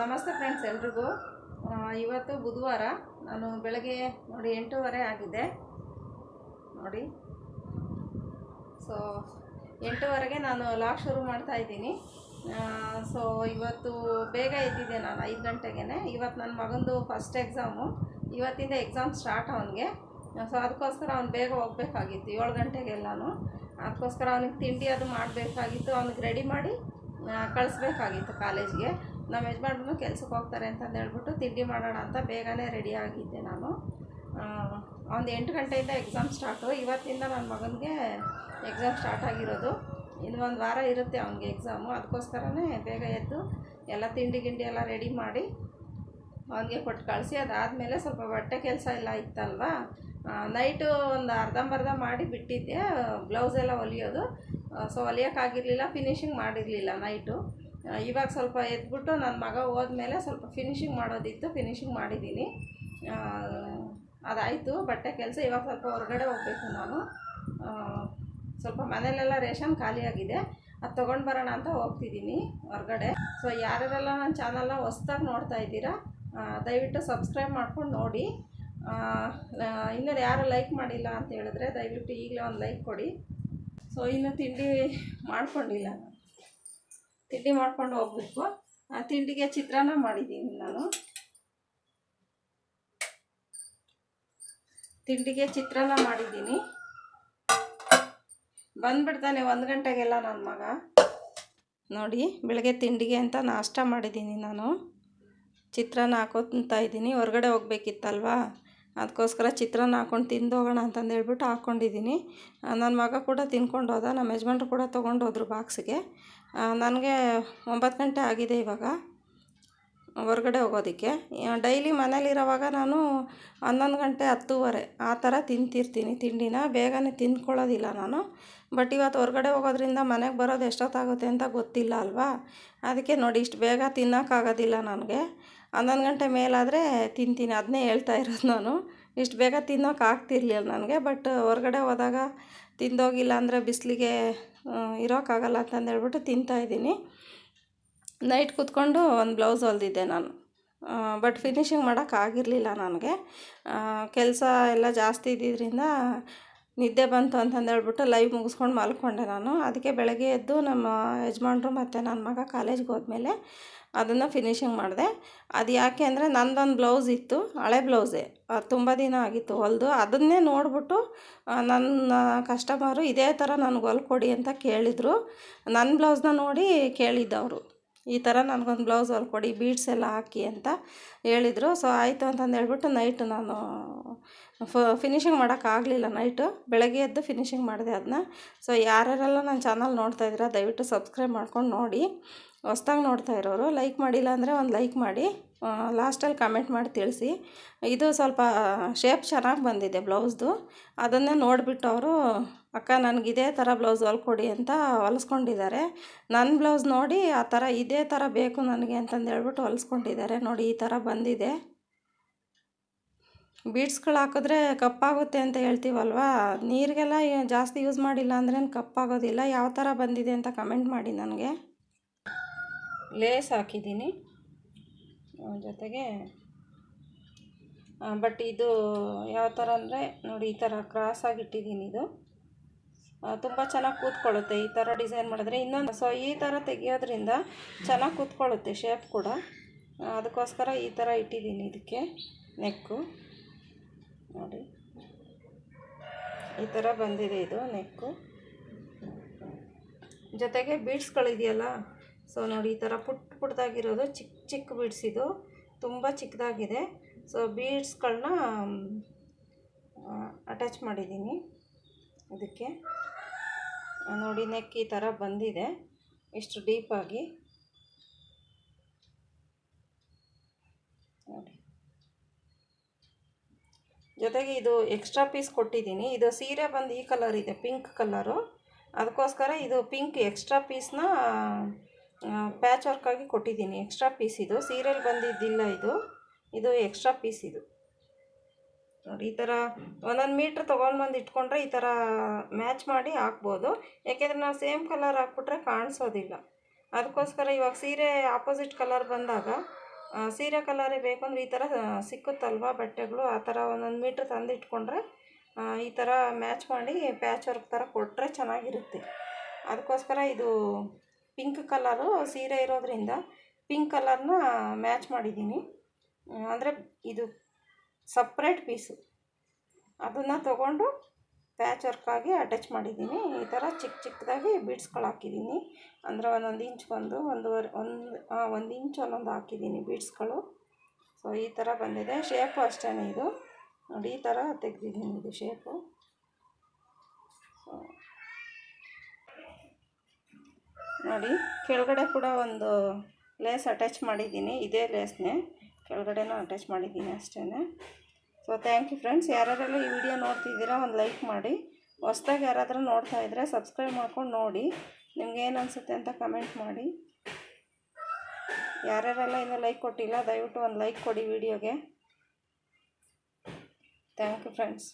ನಮಸ್ತೆ ಫ್ರೆಂಡ್ಸ್ ಎಲ್ರಿಗೂ. ಇವತ್ತು ಬುಧವಾರ, ನಾನು ಬೆಳಗ್ಗೆ ನೋಡಿ ಎಂಟೂವರೆ ಆಗಿದೆ. ನೋಡಿ. ಸೊ ಎಂಟೂವರೆಗೆ ನಾನು ಲಾಕ್ ಶುರು ಮಾಡ್ತಾ ಇದ್ದೀನಿ. ಸೊ ಇವತ್ತು ಬೇಗ ಎದ್ದಿದ್ದೆ ನಾನು, ಐದು ಗಂಟೆಗೆ ಇವತ್ತು ನನ್ನ ಮಗಂದು ಫಸ್ಟ್ ಎಕ್ಸಾಮು ಇವತ್ತಿಂದ ಎಕ್ಸಾಮ್ ಸ್ಟಾರ್ಟ್ ಅವನಿಗೆ. ಸೊ ಅದಕ್ಕೋಸ್ಕರ ಅವ್ನು ಬೇಗ ಹೋಗಬೇಕಾಗಿತ್ತು, ಏಳು ಗಂಟೆಗೆಲ್ಲಾನು ಅದಕ್ಕೋಸ್ಕರ ಅವನಿಗೆ ತಿಂಡಿ ಅದು ಮಾಡಬೇಕಾಗಿತ್ತು, ಅವ್ನಿಗೆ ರೆಡಿ ಮಾಡಿ ಕಳಿಸ್ಬೇಕಾಗಿತ್ತು ಕಾಲೇಜ್ಗೆ ನಮ್ಮ ಯಜಮಾನ್ರು ಕೆಲ್ಸಕ್ಕೆ ಹೋಗ್ತಾರೆ ಅಂತಂದು ಹೇಳ್ಬಿಟ್ಟು ತಿಂಡಿ ಮಾಡೋಣ ಅಂತ ಬೇಗನೆ ರೆಡಿ ಆಗಿದ್ದೆ ನಾನು. ಒಂದು ಎಂಟು ಗಂಟೆಯಿಂದ ಎಕ್ಸಾಮ್ ಸ್ಟಾರ್ಟು ಇವತ್ತಿಂದ ನನ್ನ ಮಗನಿಗೆ ಎಕ್ಸಾಮ್ ಸ್ಟಾರ್ಟ್ ಆಗಿರೋದು. ಇನ್ನು ಒಂದು ವಾರ ಇರುತ್ತೆ ಅವನಿಗೆ ಎಕ್ಸಾಮು ಅದಕ್ಕೋಸ್ಕರನೇ ಬೇಗ ಎದ್ದು ಎಲ್ಲ ತಿಂಡಿ ಗಿಂಡಿ ಎಲ್ಲ ರೆಡಿ ಮಾಡಿ ಅವನಿಗೆ ಕೊಟ್ಟು ಕಳಿಸಿ. ಅದಾದಮೇಲೆ ಸ್ವಲ್ಪ ಬಟ್ಟೆ ಕೆಲಸ ಎಲ್ಲ ಇತ್ತಲ್ವಾ? ನೈಟು ಒಂದು ಅರ್ಧಂಬರ್ಧ ಮಾಡಿ ಬಿಟ್ಟಿದ್ದೆ. ಬ್ಲೌಸ್ ಎಲ್ಲ ಹೊಲಿಯೋದು. ಸೊ ಹೊಲಿಯೋಕ್ಕಾಗಿರಲಿಲ್ಲ ಫಿನಿಷಿಂಗ್ ಮಾಡಿರಲಿಲ್ಲ ನೈಟು ಇವಾಗ ಸ್ವಲ್ಪ ಎದ್ಬಿಟ್ಟು ನನ್ನ ಮಗ ಹೋದ್ಮೇಲೆ ಸ್ವಲ್ಪ ಫಿನಿಷಿಂಗ್ ಮಾಡೋದಿತ್ತು ಫಿನಿಷಿಂಗ್ ಮಾಡಿದ್ದೀನಿ. ಅದಾಯಿತು, ಬಟ್ಟೆ ಕೆಲಸ ಇವಾಗ ಸ್ವಲ್ಪ ಹೊರಗಡೆ ಹೋಗಬೇಕು ನಾನು. ಸ್ವಲ್ಪ ಮನೇಲೆಲ್ಲ ರೇಷನ್ ಖಾಲಿಯಾಗಿದೆ, ಅದು ತೊಗೊಂಡು ಬರೋಣ ಅಂತ ಹೋಗ್ತಿದ್ದೀನಿ ಹೊರಗಡೆ. ಸೊ ಯಾರ್ಯಾರೆಲ್ಲ ನನ್ನ ಚಾನಲ್ನ ಹೊಸ್ದಾಗಿ ನೋಡ್ತಾ ಇದ್ದೀರಾ ದಯವಿಟ್ಟು ಸಬ್ಸ್ಕ್ರೈಬ್ ಮಾಡ್ಕೊಂಡು ನೋಡಿ. ಇನ್ನೂ ಯಾರು ಲೈಕ್ ಮಾಡಿಲ್ಲ ಅಂತ ಹೇಳಿದ್ರೆ ದಯವಿಟ್ಟು ಈಗಲೇ ಒಂದು ಲೈಕ್ ಕೊಡಿ. ಸೊ ಇನ್ನು ತಿಂಡಿ ಮಾಡ್ಕೊಂಡಿಲ್ಲ ತಿಂಡಿ ಮಾಡ್ಕೊಂಡು ಹೋಗ್ಬೇಕು. ಆ, ತಿಂಡಿಗೆ ಚಿತ್ರಾನ್ನ ಮಾಡಿದ್ದೀನಿ ನಾನು. ತಿಂಡಿಗೆ ಚಿತ್ರಾನ್ನ ಮಾಡಿದ್ದೀನಿ. ಬಂದ್ಬಿಡ್ತಾನೆ ಒಂದು ಗಂಟೆಗೆಲ್ಲ ನನ್ನ ಮಗ. ನೋಡಿ, ಬೆಳಗ್ಗೆ ತಿಂಡಿಗೆ ಅಂತ ನಾಷ್ಟ ಮಾಡಿದ್ದೀನಿ ನಾನು. ಚಿತ್ರಾನ್ನ ಹಾಕೋತ ಇದ್ದೀನಿ. ಹೊರಗಡೆ ಹೋಗ್ಬೇಕಿತ್ತಲ್ವಾ? ಅದಕ್ಕೋಸ್ಕರ ಚಿತ್ರಾನ್ನ ಹಾಕ್ಕೊಂಡು ತಿಂದು ಹೋಗೋಣ ಅಂತಂದು ಹೇಳ್ಬಿಟ್ಟು ಹಾಕ್ಕೊಂಡಿದ್ದೀನಿ. ನನ್ನ ಮಗ ಕೂಡ ತಿಂದ್ಕೊಂಡು ಹೋದ ನಮ್ಮ ಯಜಮಾನ್ರು ಕೂಡ ತೊಗೊಂಡು ಹೋದ್ರು ಬಾಕ್ಸಿಗೆ. ನನಗೆ ಒಂಬತ್ತು ಗಂಟೆ ಆಗಿದೆ ಇವಾಗ, ಹೊರಗಡೆ ಹೋಗೋದಕ್ಕೆ. ಡೈಲಿ ಮನೇಲಿರೋವಾಗ ನಾನು ಹನ್ನೊಂದು ಗಂಟೆ ಹತ್ತುವರೆ ಆ ಥರ ತಿಂತಿರ್ತೀನಿ ತಿಂಡಿನ, ಬೇಗನೆ ತಿಂದ್ಕೊಳ್ಳೋದಿಲ್ಲ ನಾನು. ಬಟ್ ಇವತ್ತು ಹೊರಗಡೆ ಹೋಗೋದ್ರಿಂದ ಮನೆಗೆ ಬರೋದು ಎಷ್ಟೊತ್ತಾಗುತ್ತೆ ಅಂತ ಗೊತ್ತಿಲ್ಲ ಅಲ್ವಾ? ಅದಕ್ಕೆ ನೋಡಿ ಇಷ್ಟು ಬೇಗ ತಿನ್ನೋಕ್ಕಾಗೋದಿಲ್ಲ ನನಗೆ. ಹನ್ನೊಂದು ಗಂಟೆ ಮೇಲಾದರೆ ತಿಂತೀನಿ ಅದನ್ನೇ ಹೇಳ್ತಾ ಇರೋದು ನಾನು. ಇಷ್ಟು ಬೇಗ ತಿನ್ನೋಕೆ ಆಗ್ತಿರ್ಲಿಲ್ಲ ನನಗೆ ಬಟ್ ಹೊರಗಡೆ ಹೋದಾಗ ತಿಂದೋಗಿಲ್ಲ ಅಂದರೆ ಬಿಸಿಲಿಗೆ ಇರೋಕ್ಕಾಗಲ್ಲ ಅಂತಂದೇಳ್ಬಿಟ್ಟು ತಿಂತಾಯಿದ್ದೀನಿ ನೈಟ್ ಕೂತ್ಕೊಂಡು ಒಂದು ಬ್ಲೌಸ್ ಹೊಲ್ದಿದ್ದೆ ನಾನು. ಬಟ್ ಫಿನಿಷಿಂಗ್ ಮಾಡೋಕ್ಕಾಗಿರಲಿಲ್ಲ ನನಗೆ. ಕೆಲಸ ಎಲ್ಲ ಜಾಸ್ತಿ ಇದ್ದಿದ್ದರಿಂದ ನಿದ್ದೆ ಬಂತು ಅಂತಂದು ಹೇಳ್ಬಿಟ್ಟು ಲೈವ್ ಮುಗಿಸ್ಕೊಂಡು ಮಲ್ಕೊಂಡೆ ನಾನು. ಅದಕ್ಕೆ ಬೆಳಗ್ಗೆ ಎದ್ದು ನಮ್ಮ ಯಜಮಾನ್ರು ಮತ್ತು ನನ್ನ ಮಗ ಕಾಲೇಜ್ಗೆ ಹೋದ್ಮೇಲೆ ಅದನ್ನು ಫಿನಿಷಿಂಗ್ ಮಾಡಿದೆ. ಅದು ಯಾಕೆ ಅಂದರೆ ನಂದೊಂದು ಬ್ಲೌಸ್ ಇತ್ತು, ಹಳೆ ಬ್ಲೌಸೇ ತುಂಬ ದಿನ ಆಗಿತ್ತು ಹೊಲಿದು. ಅದನ್ನೇ ನೋಡಿಬಿಟ್ಟು ನನ್ನ ಕಸ್ಟಮರು ಇದೇ ಥರ ನನಗೆ ಹೊಲ್ಕೊಡಿ ಅಂತ ಕೇಳಿದರು. ನನ್ನ ಬ್ಲೌಸ್ನ ನೋಡಿ ಕೇಳಿದ್ದವರು, ಈ ಥರ ನನಗೊಂದು ಬ್ಲೌಸ್ ಹೊಲ್ಕೊಡಿ ಬೀಡ್ಸ್ ಎಲ್ಲ ಹಾಕಿ ಅಂತ ಹೇಳಿದರು. ಸೊ ಆಯಿತು ಅಂತಂದು ಹೇಳ್ಬಿಟ್ಟು ನೈಟ್ ನಾನು ಫ ಫಿನಿಷಿಂಗ್ ಮಾಡೋಕ್ಕಾಗಲಿಲ್ಲ ನೈಟು ಬೆಳಗ್ಗೆ ಎದ್ದು ಫಿನಿಷಿಂಗ್ ಮಾಡಿದೆ ಅದನ್ನ ಸೊ ಯಾರ್ಯಾರೆಲ್ಲ ನನ್ನ ಚಾನಲ್ ನೋಡ್ತಾ ಇದ್ದೀರಾ, ದಯವಿಟ್ಟು ಸಬ್ಸ್ಕ್ರೈಬ್ ಮಾಡ್ಕೊಂಡು ನೋಡಿ. ಹೊಸ್ದಾಗಿ ನೋಡ್ತಾ ಇರೋರು ಲೈಕ್ ಮಾಡಿಲ್ಲ ಅಂದರೆ ಒಂದು ಲೈಕ್ ಮಾಡಿ. ಲಾಸ್ಟಲ್ಲಿ ಕಮೆಂಟ್ ಮಾಡಿ ತಿಳಿಸಿ. ಇದು ಸ್ವಲ್ಪ ಶೇಪ್ ಚೆನ್ನಾಗಿ ಬಂದಿದೆ ಬ್ಲೌಸ್ದು. ಅದನ್ನೇ ನೋಡಿಬಿಟ್ಟು ಅವರು, ಅಕ್ಕ, ನನಗೆ ಇದೇ ಥರ ಬ್ಲೌಸ್ ಹೊಲ್ಕೊಡಿ ಅಂತ ಹೊಲಿಸ್ಕೊಂಡಿದ್ದಾರೆ. ನನ್ನ ಬ್ಲೌಸ್ ನೋಡಿ ಆ ಥರ ಇದೇ ಥರ ಬೇಕು ನನಗೆ ಅಂತಂದು ಹೇಳ್ಬಿಟ್ಟು ಹೊಲಿಸ್ಕೊಂಡಿದ್ದಾರೆ. ನೋಡಿ ಈ ಥರ ಬಂದಿದೆ. ಬೀಡ್ಸ್ಗಳು ಹಾಕಿದ್ರೆ ಕಪ್ಪಾಗುತ್ತೆ ಅಂತ ಹೇಳ್ತೀವಲ್ವಾ? ನೀರಿಗೆಲ್ಲ ಜಾಸ್ತಿ ಯೂಸ್ ಮಾಡಿಲ್ಲ ಅಂದ್ರೇನು ಕಪ್ಪಾಗೋದಿಲ್ಲ. ಯಾವ ಥರ ಬಂದಿದೆ ಅಂತ ಕಮೆಂಟ್ ಮಾಡಿ ನನಗೆ. ಲೇಸ್ ಹಾಕಿದ್ದೀನಿ. ಜೊತೆಗೆ ಬಟ್ ಇದು ಯಾವ ಥರ ಅಂದರೆ, ನೋಡಿ, ಈ ಥರ ಕ್ರಾಸಾಗಿ ಇಟ್ಟಿದ್ದೀನಿ ಇದು. ತುಂಬ ಚೆನ್ನಾಗಿ ಕೂತ್ಕೊಳ್ಳುತ್ತೆ. ಈ ಥರ ಡಿಸೈನ್ ಮಾಡಿದ್ರೆ ಇನ್ನೊಂದು, ಸೊ, ಈ ಥರ ತೆಗಿಯೋದ್ರಿಂದ ಚೆನ್ನಾಗಿ ಕೂತ್ಕೊಳ್ಳುತ್ತೆ ಶೇಪ್ ಕೂಡ. ಅದಕ್ಕೋಸ್ಕರ ಈ ಥರ ಇಟ್ಟಿದ್ದೀನಿ ಇದಕ್ಕೆ ನೆಕ್ಕು ನೋಡಿ. ಈ ಥರ ಬಂದಿದೆ ಇದು ನೆಕ್ಕು. ಜೊತೆಗೆ ಬೀಡ್ಸ್ಗಳಿದೆಯಲ್ಲ, ಸೊ ನೋಡಿ ಈ ಥರ ಪುಟ್ ಪುಟ್ಟದಾಗಿರೋದು ಚಿಕ್ಕ ಚಿಕ್ಕ ಬೀಡ್ಸ್ ಇದು. ತುಂಬ ಚಿಕ್ಕದಾಗಿದೆ. ಸೊ ಬೀಡ್ಸ್ಗಳನ್ನ ಅಟ್ಯಾಚ್ ಮಾಡಿದ್ದೀನಿ ಇದಕ್ಕೆ. ನೋಡಿ ನೆಕ್ ಈ ಥರ ಬಂದಿದೆ, ಇಷ್ಟು ಡೀಪಾಗಿ ಜೊತೆಗೆ ಇದು ಎಕ್ಸ್ಟ್ರಾ ಪೀಸ್ ಕೊಟ್ಟಿದ್ದೀನಿ. ಇದು ಸೀರೆ ಬಂದು ಈ ಕಲರ್ ಇದೆ ಪಿಂಕ್ ಕಲರು ಅದಕ್ಕೋಸ್ಕರ ಇದು ಪಿಂಕ್ ಎಕ್ಸ್ಟ್ರಾ ಪೀಸ್ನ ಪ್ಯಾಚ್ ವರ್ಕಾಗಿ ಕೊಟ್ಟಿದ್ದೀನಿ. ಎಕ್ಸ್ಟ್ರಾ ಪೀಸ್ ಇದು. ಸೀರೆಯಲ್ಲಿ ಬಂದಿದ್ದಿಲ್ಲ ಇದು. ಇದು ಎಕ್ಸ್ಟ್ರಾ ಪೀಸ್ ಇದು. ನೋಡಿ, ಈ ಥರ ಒಂದೊಂದು ಮೀಟ್ರ್ ತೊಗೊಂಡು ಬಂದು ಇಟ್ಕೊಂಡ್ರೆ ಈ ಥರ ಮ್ಯಾಚ್ ಮಾಡಿ ಹಾಕ್ಬೋದು. ಯಾಕೆಂದರೆ ನಾವು ಸೇಮ್ ಕಲರ್ ಹಾಕ್ಬಿಟ್ರೆ ಕಾಣಿಸೋದಿಲ್ಲ. ಅದಕ್ಕೋಸ್ಕರ ಇವಾಗ ಸೀರೆ ಆಪೋಸಿಟ್ ಕಲರ್ ಬಂದಾಗ ಸೀರೆ ಕಲರೇ ಬೇಕು ಅಂದ್ರೆ ಈ ಥರ ಸಿಕ್ಕುತ್ತಲ್ವ ಬಟ್ಟೆಗಳು? ಆ ಥರ ಒಂದೊಂದು ಮೀಟ್ರ್ ತಂದು ಇಟ್ಕೊಂಡ್ರೆ ಈ ಥರ ಮ್ಯಾಚ್ ಮಾಡಿ ಪ್ಯಾಚ್ ವರ್ಕ್ ಥರ ಕೊಟ್ಟರೆ ಚೆನ್ನಾಗಿರುತ್ತೆ. ಅದಕ್ಕೋಸ್ಕರ ಇದು ಪಿಂಕ್ ಕಲರು ಸೀರೆ ಇರೋದ್ರಿಂದ ಪಿಂಕ್ ಕಲರ್ನ ಮ್ಯಾಚ್ ಮಾಡಿದ್ದೀನಿ. ಅಂದರೆ ಇದು ಸಪ್ರೇಟ್ ಪೀಸು. ಅದನ್ನು ತೊಗೊಂಡು ಪ್ಯಾಚ್ ವರ್ಕಾಗಿ ಅಟ್ಯಾಚ್ ಮಾಡಿದ್ದೀನಿ. ಈ ಥರ ಚಿಕ್ಕ ಚಿಕ್ಕದಾಗಿ ಬೀಡ್ಸ್ಗಳು ಹಾಕಿದ್ದೀನಿ. ಅಂದರೆ ಒಂದೊಂದು ಇಂಚ್ಗೊಂದು ಒಂದೂವರೆ, ಒಂದು ಒಂದು ಇಂಚ್ ಒಂದೊಂದು ಹಾಕಿದ್ದೀನಿ ಬೀಡ್ಸ್ಗಳು ಸೊ ಈ ಥರ ಬಂದಿದೆ. ಶೇಪು ಅಷ್ಟೇ ಇದು. ನೋಡಿ, ಈ ಥರ ತೆಗೆದಿದ್ದೀನಿ ಇದು ಶೇಪು ನೋಡಿ, ಕೆಳಗಡೆ ಕೂಡ ಒಂದು ಲೇಸ್ ಅಟ್ಯಾಚ್ ಮಾಡಿದ್ದೀನಿ. ಇದೇ ಲೇಸ್ನೇ ಕೆಳಗಡೆನೂ ಅಟ್ಯಾಚ್ ಮಾಡಿದ್ದೀನಿ ಅಷ್ಟೇ ಸೊ ಥ್ಯಾಂಕ್ ಯು ಫ್ರೆಂಡ್ಸ್ ಯಾರ್ಯಾರೆಲ್ಲ ಈ ವಿಡಿಯೋ ನೋಡ್ತಿದ್ದೀರಾ, ಒಂದು ಲೈಕ್ ಮಾಡಿ. ಹೊಸ್ದಾಗಿ ಯಾರಾದರೂ ನೋಡ್ತಾ ಇದ್ದರೆ ಸಬ್ಸ್ಕ್ರೈಬ್ ಮಾಡ್ಕೊಂಡು ನೋಡಿ. ನಿಮ್ಗೆ ಏನು ಅನಿಸುತ್ತೆ ಅಂತ ಕಮೆಂಟ್ ಮಾಡಿ. ಯಾರ್ಯಾರೆಲ್ಲ ಇನ್ನೂ ಲೈಕ್ ಕೊಟ್ಟಿಲ್ಲ, ದಯವಿಟ್ಟು ಒಂದು ಲೈಕ್ ಕೊಡಿ ವಿಡಿಯೋಗೆ ಥ್ಯಾಂಕ್ ಯು ಫ್ರೆಂಡ್ಸ್